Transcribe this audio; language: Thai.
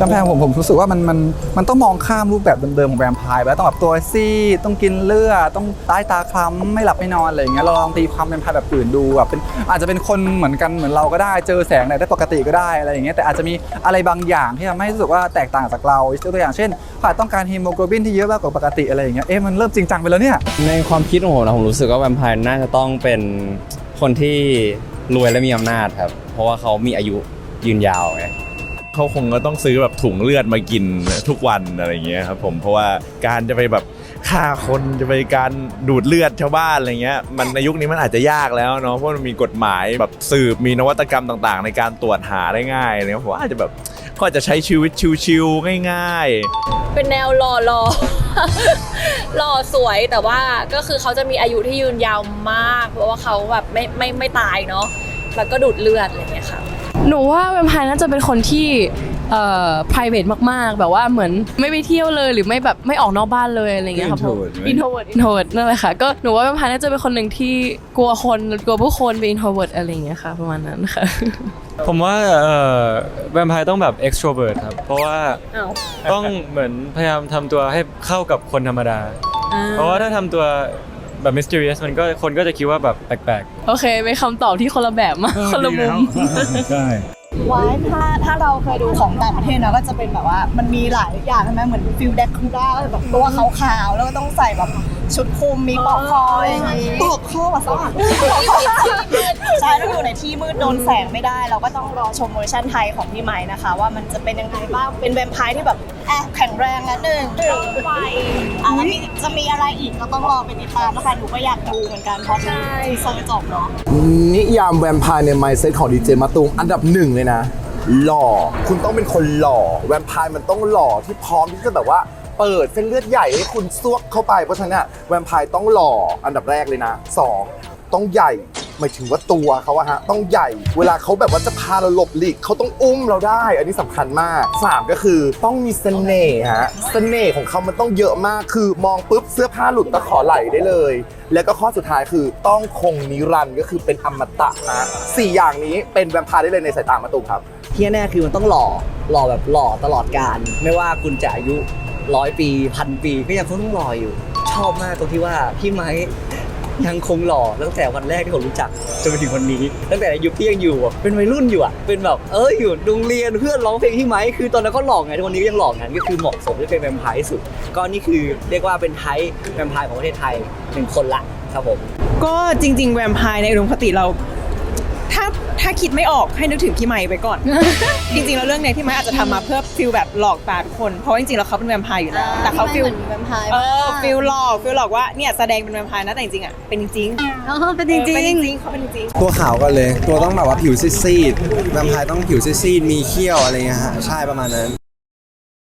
กำแพงผมผมรู้สึกว่ามันมันมันต้องมองข้ามรูปแบบเดิมๆของแวมไพร์ไปแล้วต้องแบบตัวซีดต้องกินเลือดต้องใต้ตาคล้ำไม่หลับไม่นอนอะไรอย่างเงี้ยเราลองตีความแวมไพร์แบบอื่นดูแบบเป็นอาจจะเป็นคนเหมือนกันเหมือนเราก็ได้เจอแสงแดดได้ปกติก็ได้อะไรอย่างเงี้ยแต่อาจจะมีอะไรบางอย่างที่ทำให้รู้สึกว่าแตกต่างจากเรายกตัวอย่างเช่นเขาต้องการฮีโมโกลบินที่เยอะมากกว่าปกติอะไรอย่างเงี้ยเอ๊ะมันเริ่มจริงจังไปแล้วเนี่ยในความคิดของผมนะผมรู้สึกว่าแวมไพร์น่าจะต้องเป็นคนที่รวยและมีอำนาจครับ เพราะว่าเขามีอายุยืนยาวไง เขาคงก็ต้องซื้อแบบถุงเลือดมากินทุกวันอะไรอย่างเงี้ยครับผมเพราะว่าการจะไปแบบฆ่าคนจะไปการดูดเลือดชาวบ้านอะไรเงี้ยมันในยุคนี้มันอาจจะยากแล้วเนาะเพราะมันมีกฎหมายแบบสืบมีนวัตกรรมต่าง ๆ ในการตรวจหาได้ง่ายอะไรเลยผมว่าอาจจะแบบก็อาจจะใช้ชีวิตชิวๆง่าย ๆ เป็นแนวหล่อหล่อหล่อสวยแต่ว่าก็คือเขาจะมีอายุที่ยืนยาวมาก เพราะว่าเขาแบบไม่ไม่ไม่ตายเนาะแล้วก็ดูดเลือดอะไรอย่างเงี้ยค่ะ หนูว่าแวมไพร์น่าจะเป็นคนที่เอ่อ private มาก ๆ แบบว่าเหมือนไม่ไปเที่ยวเลยหรือไม่แบบไม่ออกนอกบ้านเลยอะไรเงี้ยครับผม Introvert ไหม introvert introvert นั่นแหละค่ะก็หนูว่าแวมไพร์น่าจะเป็นคนหนึ่งที่กลัวคนกลัวผู้คนเป็น introvert อะไรเงี้ยค่ะ ประมาณนั้นค่ะ ผมว่าเอ่อแวมไพร์ต้องแบบ extrovert ครับ เพราะว่าอ้าวต้องเหมือนพยายามทำตัวให้เข้ากับคนธรรมดา เพราะว่าถ้าทำตัว แบบ mysterious มันก็คนก็จะคิดว่าแบบแปลกโอเคเป็นคำตอบที่คนละแบบมากคนละมุม ใช่ไว้ถ้าถ้าเราเคยดูของต่างประเทศนะก็จะเป็นแบบว่ามันมีหลายอย่างใช่ไหมเหมือนฟิลแดกคูด้าก็จะแบบตัวขาวๆแล้วก็ต้องใส่แบบชุดคลุมมีปลอกคออย่างงี้ปลอกคอมาสักใช่ต้องอยู่ในที่มืดโดนแสงไม่ได้ เราก็ต้องรอชมเวอร์ชันไทยของพี่ไม้นะคะ ว่ามันจะเป็นยังไงบ้างเป็นแวมไพร์ที่แบบแอบแข็งแรงนะหนึ่งไฟ อะแล้วมีจะมีอะไรอีกก็ต้องรอไปติดตามนะคะหนูก็อยากดูเหมือนกันเพราะทีเซอร์จบเนาะ นิยามแวมไพร์ในไมซ์เซตของดีเจมาตูมอันดับหนึ่งเลยนะ หล่อคุณต้องเป็นคนหล่อ แวมไพร์มันต้องหล่อที่พร้อมที่จะแบบว่า เปิดเส้นเลือดใหญ่ให้คุณซวกเข้าไปเพราะฉะนั้นเนี่ยแวมไพร์ต้องหล่ออันดับแรกเลยนะสองต้องใหญ่ หมายถึงว่าตัวเขาอะฮะต้องใหญ่ เวลาเขาแบบว่าจะพาเราหลบหลีกเขาต้องอุ้มเราได้ อันนี้สำคัญมากสามก็คือต้องมีเสน่ห์ฮะเสน่ห์ของเขามันต้องเยอะมากคือมองปุ๊บเสื้อผ้าหลุดก็ขอไหลได้เลย แล้วก็ข้อสุดท้ายคือต้องคงนิรันดร์ก็คือเป็นอมตะฮะสี่อย่างนี้เป็นแวมไพร์ได้เลยในสายตามาตูมครับ ที่แน่ๆคือมันต้องหล่อหล่อแบบหล่อตลอดการ ไม่ว่าคุณจะอายุร้อยปีพันปีก็ยังคงต้องหล่ออยู่ ชอบมากตรงที่ว่าพี่ไม้ ยังคงหล่อตั้งแต่วันแรกที่ผมรู้จักจนมาถึงวันนี้ ตั้งแต่อายุพี่ยังอยู่อะเป็นวัยรุ่นอยู่อะเป็นแบบเอออยู่โรงเรียนเพื่อนร้องเพลงที่ไหมคือตอนนั้นก็หล่อไงทุกวันนี้ก็ยังหล่อไงก็คือเหมาะสมที่เป็นแวมไพร์ที่สุด ก็นี่คือเรียกว่าเป็นไทป์แวมไพร์ของประเทศไทยหนึ่งคนละครับผม ก็จริง ๆ แวมไพร์ในอุดมคติเรา ถ้าถ้าคิดไม่ออกให้นึกถึงพี่ไม้ไปก่อน จริงๆแล้วเรื่องเนี้ยพี่ไม้อาจจะทำมาเพื่อฟิลแบบหลอกตาทุกคน เพราะว่าจริงๆแล้วเขาเป็นแวมไพร์อยู่แล้ว แต่เขาฟิลแวมไพร์เออฟิลหลอกฟิลหลอกว่าเนี่ยแสดงเป็นแวมไพร์นะแต่จริงๆอะเป็นจริงอ๋อเป็นจๆริงเออเป็นจริงๆเขาเป็นจริงตัวขาวกันเลย ตัวต้องแบบว่าผิวซีดๆแวมไพร์ต้องผิวซีดๆมีเขี้ยวอะไรเงี้ยฮะใช่ประมาณนั้น